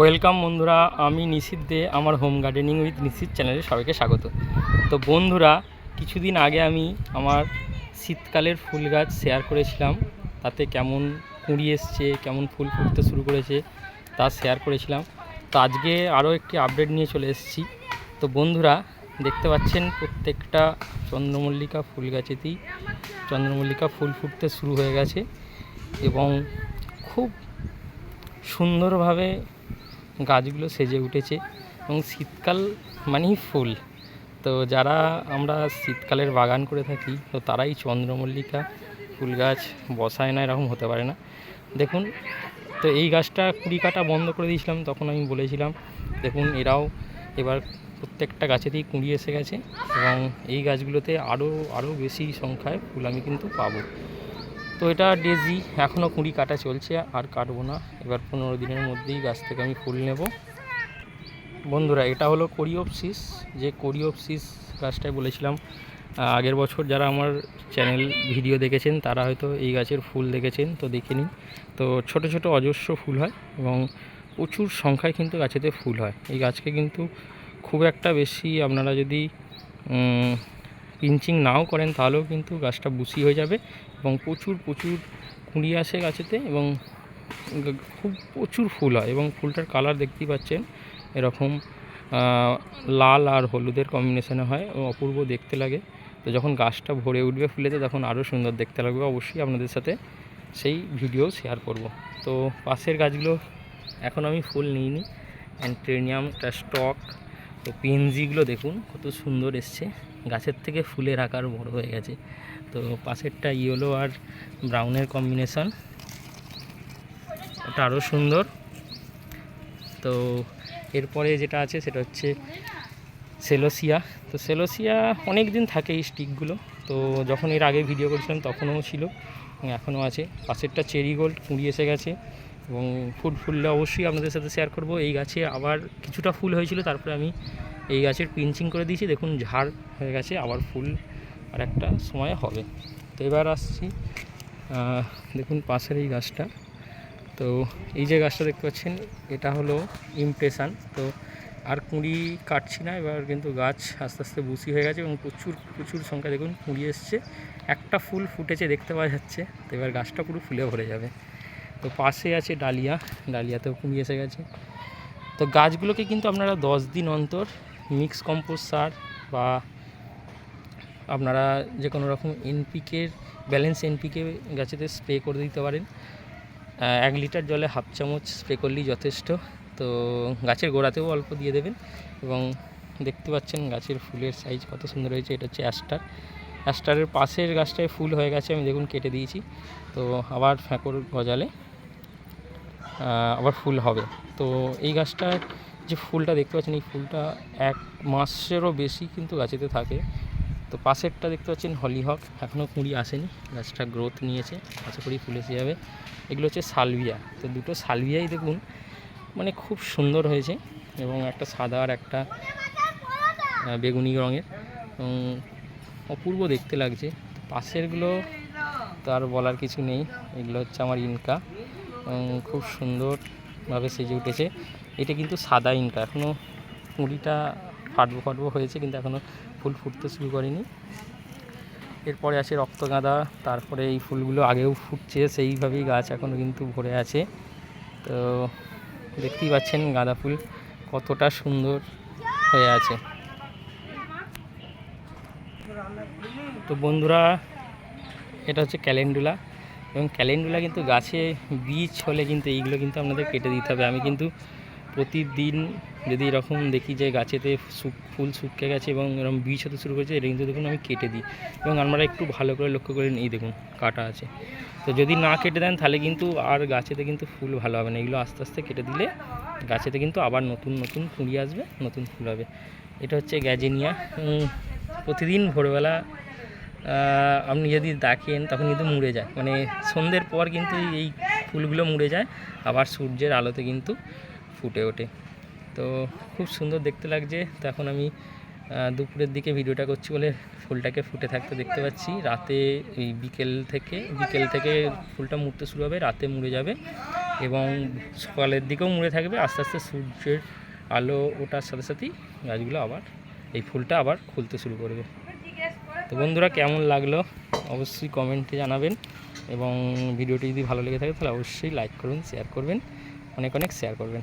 Welcome বন্ধুরা, আমি নিশিত দে, আমার হোম গার্ডেনিং উইথ নিশিত চ্যানেলে সবাইকে স্বাগত। তো বন্ধুরা, কিছুদিন আগে আমি আমার শীতকালের ফুল গাছ শেয়ার করেছিলাম। তাতে কেমন কুঁড়ি এসছে, কেমন ফুল ফুটতে শুরু করেছে, তা শেয়ার করেছিলাম। তো আজকে আরও একটি আপডেট নিয়ে চলে এসেছি। তো বন্ধুরা, দেখতে পাচ্ছেন প্রত্যেকটা চন্দ্রমল্লিকা ফুল গাছেতেই চন্দ্রমল্লিকা ফুল ফুটতে শুরু হয়ে গেছে এবং খুব সুন্দরভাবে গাছগুলো সেজে উঠেছে এবং শীতকাল মানেই ফুল। তো যারা আমরা শীতকালের বাগান করে থাকি, তো তারাই চন্দ্রমল্লিকা ফুল গাছ বসায় না, এরকম হতে পারে না। দেখুন, তো এই গাছটা কুড়ি কাটা বন্ধ করে দিয়েছিলাম, তখন আমি বলেছিলাম, দেখুন, এরাও এবার প্রত্যেকটা গাছেতেই কুঁড়ি এসে গেছে এবং এই গাছগুলোতে আরও আরও বেশি সংখ্যায় ফুল আমি কিন্তু পাবো। তো এটা ডেজি এখনও কুড়ি কাটা চলছে, আর কাটবো না। এবার পনেরো দিনের মধ্যেই গাছ থেকে আমি ফুল নেব। বন্ধুরা, এটা হলো কোরিওপসিস। যে কোরিওপসিস গাছটায় বলেছিলাম আগের বছর যারা আমার চ্যানেল ভিডিও দেখেছেন, তারা হয়তো এই গাছের ফুল দেখেছেন, তো দেখে নিন। তো ছোট ছোট অজস্র ফুল হয় এবং প্রচুর সংখ্যায় কিন্তু গাছেতে ফুল হয়। এই গাছকে কিন্তু খুব একটা বেশি আপনারা যদি পিঞ্চিং নাও করেন, তাহলেও কিন্তু গাছটা বুসি হয়ে যাবে। এবং প্রচুর প্রচুর কুঁড়ি আসে গাছেতে এবং খুব প্রচুর ফুল হয় এবং ফুলটার কালার দেখতেই পাচ্ছেন। এরকম লাল আর হলুদের কম্বিনেশনে হয়, ও অপূর্ব দেখতে লাগে। তো যখন গাছটা ভরে উঠবে ফুলেতে তখন আরও সুন্দর দেখতে লাগবে। অবশ্যই আপনাদের সাথে সেই ভিডিও শেয়ার করব। তো পাশের গাছগুলো এখন আমি ফুল নিইনি। অ্যান্ট্রেনিয়ামটা স্টক তো পেনজিগুলো দেখুন, কত সুন্দর এসছে। গাছের থেকে ফুলের আকার বড় হয়ে গেছে। তো পাশেরটা ইয়েলো আর ব্রাউনের কম্বিনেশন ওটা আরও সুন্দর। তো এরপরে যেটা আছে, সেটা হচ্ছে সেলোসিয়া তো সেলোসিয়া অনেক দিন থাকে এই স্টিকগুলো তো যখন এর আগে ভিডিও করেছিলাম, তখনও ছিল, এখনও আছে। পাশেরটা চেরি গোল্ড কুঁড়ি এসে গেছে। এবং ফুল ফুললে অবশ্যই আপনাদের সাথে শেয়ার করব। এই গাছে আবার কিছুটা ফুল হয়েছিল, তারপরে আমি এই গাছের পিঞ্চিং করে দিয়েছি। দেখুন, ঝাড় হয়ে গেছে, আবার ফুল আর একটা সময় হবে। তো এবার আসছি দেখুন পাশের এই গাছটা। তো এই যে গাছটা দেখতে পাচ্ছেন, এটা হলো ইমপ্রেশান তো আর কুঁড়ি কাটছি না, এবার কিন্তু গাছ আস্তে আস্তে বুসি হয়ে গেছে এবং প্রচুর প্রচুর সংখ্যা দেখুন কুঁড়ি এসছে। একটা ফুল ফুটেছে, দেখতে পাওয়া যাচ্ছে। তো এবার গাছটা পুরো ফুলে ভরে যাবে। তো পাশে আছে ডালিয়া। ডালিয়াতেও কুঁড়ি এসে গেছে। তো গাছগুলোকে কিন্তু আপনারা দশ দিন অন্তর মিক্স কম্পোস্ট সার বা আপনারা যে কোনো রকম এনপিকের ব্যালেন্স এনপিকে গাছেতে স্প্রে করে দিতে পারেন। এক লিটার জলে হাফ চামচ স্প্রে করলেই যথেষ্ট। তো গাছের গোড়াতেও অল্প দিয়ে দেবেন এবং দেখতে পাচ্ছেন গাছের ফুলের সাইজ কত সুন্দর হয়েছে। এটা হচ্ছে অ্যাস্টার অ্যাস্টারের পাশের গাছটায় ফুল হয়ে গেছে, আমি দেখুন কেটে দিয়েছি। তো আবার ফ্যাঁকর গজালে আবার ফুল হবে। তো এই গাছটার যে ফুলটা দেখতে পাচ্ছেন, এই ফুলটা এক মাসেরও বেশি কিন্তু গাছেতে থাকে। তো পাশেরটা দেখতে পাচ্ছেন হলিহক, এখনও কুঁড়ি আসেনি, গাছটা গ্রোথ নিয়েছে, আশা করি ফুল এসে যাবে। এগুলো হচ্ছে সালভিয়া, তো দুটো সালভিয়াই দেখুন মানে খুব সুন্দর হয়েছে এবং একটা সাদা আর একটা বেগুনি রঙের। অপূর্ব দেখতে লাগছে। পাশেরগুলো তো আর বলার কিছু নেই, এগুলো হচ্ছে আমার ইনকা। খুব সুন্দরভাবে সেজে উঠেছে। এটা কিন্তু সাদা ইনকা। এখনও কুঁড়িটা ফাটবো ফাটবো হয়েছে, কিন্তু এখনও ফুল ফুটতে শুরু করেনি। এরপরে আছে রক্তগাঁদা, তারপরে এই ফুলগুলো আগেও ফুটছে, সেইভাবেই গাছ এখনও কিন্তু ভরে আছে। তো দেখতেই পাচ্ছেন গাঁদা ফুল কতটা সুন্দর হয়ে আছে। তো বন্ধুরা, এটা হচ্ছে ক্যালেন্ডুলা। এবং ক্যালেন্ডুলা কিন্তু গাছে বীজ হলে কিন্তু এইগুলো কিন্তু আপনাদের কেটে দিতে হবে। আমি কিন্তু প্রতিদিন যদি এরকম দেখি যে গাছেতে ফুল শুকিয়ে গেছে এবং এরকম বীজ হতে শুরু করেছে এটা কিন্তু দেখুন আমি কেটে দিই। এবং আপনারা একটু ভালো করে লক্ষ্য করেন এই দেখুন কাটা আছে। তো যদি না কেটে দেন তাহলে কিন্তু আর গাছেতে কিন্তু ফুল ভালো হবে না। এগুলো আস্তে আস্তে কেটে দিলে গাছেতে কিন্তু আবার নতুন নতুন কুঁড়ি আসবে, নতুন ফুল হবে। এটা হচ্ছে গ্যাজেনিয়া। প্রতিদিন ভোরবেলা আপনি যদি দেখেন, তখন কিন্তু মুড়ে যায়। মানে সন্ধ্যের পর কিন্তু এই ফুলগুলো মুড়ে যায়, আবার সূর্যের আলোতে কিন্তু ফুটে ওঠে। তো খুব সুন্দর দেখতে লাগছে। তো এখন আমি দুপুরের দিকে ভিডিওটা করছি বলে ফুলটাকে ফুটে থাকতে দেখতে পাচ্ছি। রাতে এই বিকেল থেকে বিকেল থেকে ফুলটা মুড়তে শুরু হবে, রাতে মুড়ে যাবে এবং সকালের দিকেও মুড়ে থাকবে। আস্তে আস্তে সূর্যের আলো ওঠার সাথে সাথেই গাছগুলো আবার, এই ফুলটা আবার খুলতে শুরু করবে। তো বন্ধুরা, কেমন লাগল? অবশ্যই কমেন্টে জানাবেন এবং ভিডিওটি যদি ভালো লেগে থাকে, তাহলে অবশ্যই লাইক করুন শেয়ার করবেন, অনেক অনেক শেয়ার করবেন।